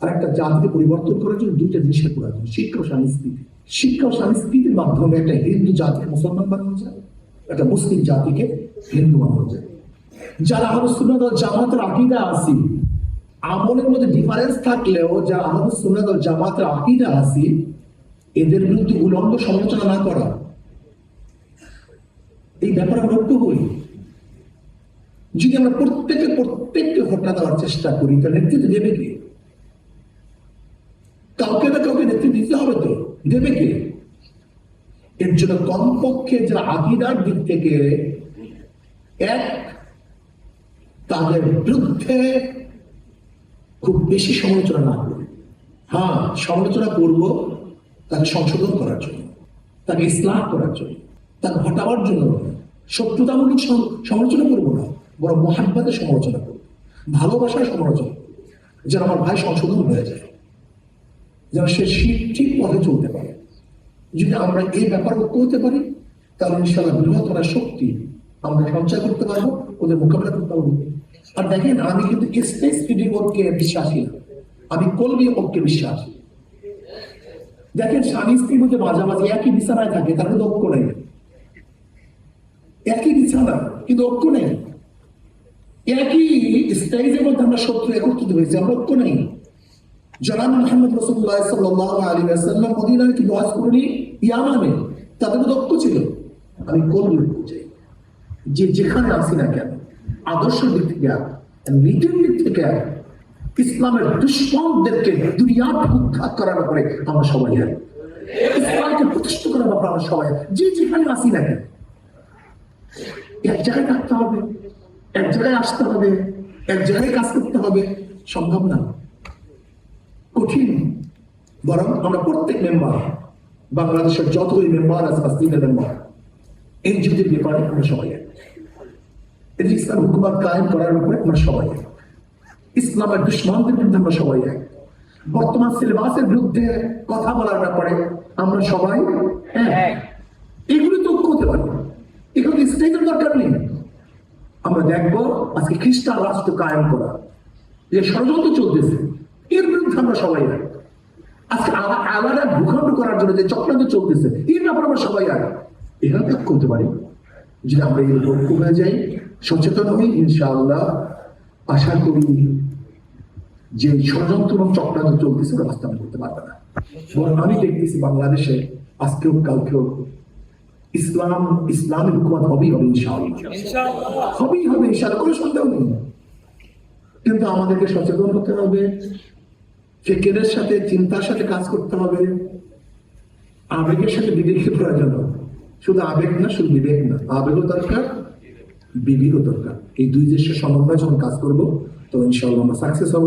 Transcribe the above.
আর একটা জাতিকে পরিবর্তন করার জন্য দুইটা জিনিসের প্রয়োজন সংস্কৃতি। শিক্ষা সংস্কৃতির মাধ্যমে একটা হিন্দু জাতিকে মুসলমান বানানো যায়, একটা মুসলিম জাতিকে হিন্দু বানানো যায়। যারা আহমদ জামাতের আকিদা আসি আমলের মধ্যে ডিফারেন্স থাকলেও যারা আহমদ সুন্নাত জামাতের আকিদা আসি এদের বিরুদ্ধে উলঙ্গ সমালোচনা না করা। এই ব্যাপারে আমরা ঐক্য হই যদি আমরা প্রত্যেকে প্রত্যেককে হত্যা দেওয়ার চেষ্টা করি তাহলে নেতৃত্ব দেবে কে? কাউকে না কাউকে নেতৃত্ব দিতে হবে তো। দেবে কে? এর জন্য কমপক্ষে যারা আকিদার দিক থেকে এক, তাদের বিরুদ্ধে খুব বেশি সমালোচনা না করি। হ্যাঁ সমালোচনা করব তাকে সংশোধন করার জন্য, তাকে ইসলাম করার জন্য, তাকে হটাবার জন্য নয়। শত্রুতামূলক সমালোচনা করব না, বরং মহাব্বাতে সমালোচনা করব, ভালোবাসার সমালোচনা যেন আমার ভাই সংশোধন হয়ে যায়, যেন সে ঠিক পথে চলতে পারে। যদি আমরা এই ব্যাপার ঐক্য হতে পারি, তাহলে ইনশাল্লাহ বৃহত্তর শক্তি আমরা সঞ্চয় করতে পারব, ওদের মোকাবিলা করতে পারব। আর দেখেন, আমি কিন্তু স্পেস ফিডিং বিশ্বাসী না। আমি কলবি ঐক্যে বিশ্বাসী। দেখেন, স্বামী স্ত্রীর মধ্যে মাঝামাঝি একই বিছানায় থাকে, তার মধ্যে ঐক্য নেই। একই বিছানা, কিন্তু ঐক্য নেই। একই স্টেজের মধ্যে আমরা শত্রু একত্রিত হয়েছি, আমরা ঐক্য নেই। জনাব মোহাম্মদ রসুল্লাহ সাল্লাহ আলী আসাল্লাম মদিনায় কি বাস করেনি, ইয়ামানে। তাদের মধ্যে ঐক্য ছিল। আমি কলবি ঐক্য চাই। যে যেখানে আসি না কেন আদর্শ দিক থেকে নীতির দিক থেকে ইসলামের দুশ্মনদেরকে দুনিয়ার উৎখাত করার ব্যাপারে আমরা সবাই এক ইসলামকে প্রতিষ্ঠা করার ব্যাপারে আমরা সবাই যে যেখানে আসি না কেন? এক জায়গায় থাকতে হবে, এক জায়গায় আসতে হবে, এক জায়গায় কাজ করতে হবে, সম্ভব না। কঠিন। বরং আমরা প্রত্যেক মেম্বার, বাংলাদেশের যতগুলি মেম্বার আছে পাঁচটিনের মেম্বার যুদ্ধের ব্যাপারে আমরা সবাই যে ইসলাম হুকুমাত কায়েম করার উপরে আমরা সবাই এক। ইসলামের দুশ্মনদের বিরুদ্ধে আমরা সবাই এক। বর্তমান সিলেবাসের বিরুদ্ধে কথা বলার ব্যাপারে আমরা সবাই এক। এগুলো তো হতে পারে। এগুলো স্টেজের দরকার নেই। আমরা দেখব আজকে খ্রিস্টান রাষ্ট্র কায়েম করা। যে ষড়যন্ত্র চলতেছে এর বিরুদ্ধে আমরা সবাই এক। আজকে আলা- আলাদা ভূখণ্ড করার জন্য যে চক্রান্ত চলতেছে এর ব্যাপারে আমরা সবাই এক। এখানে করতে পারি। যদি আমরা এই লক্ষ্য হয়ে যাই সচেতন হই ইনশাআল্লাহ। আশা করি যে ষড়যন্ত্র এবং চক্রান্ত চলতেছে ওরা বাস্তবায়ন করতে পারবে না। বরং আমি দেখতেছি বাংলাদেশে আজকেও কালকেও ইসলাম ইসলামী হুকুমত হবেই হবে ইনশাআল্লাহ। হবেই হবে ইনশাআল্লাহ কোনো সন্দেহ নেই। কিন্তু আমাদেরকে সচেতন হতে হবে ফেকেরের সাথে চিন্তার সাথে কাজ করতে হবে আবেগের সাথে বিবেকের প্রয়োজন। হবে। শুধু আবেগ না শুধু বিবেক না আবেগও দরকার বিবেকও দরকার। এই দুই দেশের সমন্বয় যখন কাজ করব তখন ইনশাআল্লাহ আমরা সাকসেস হব।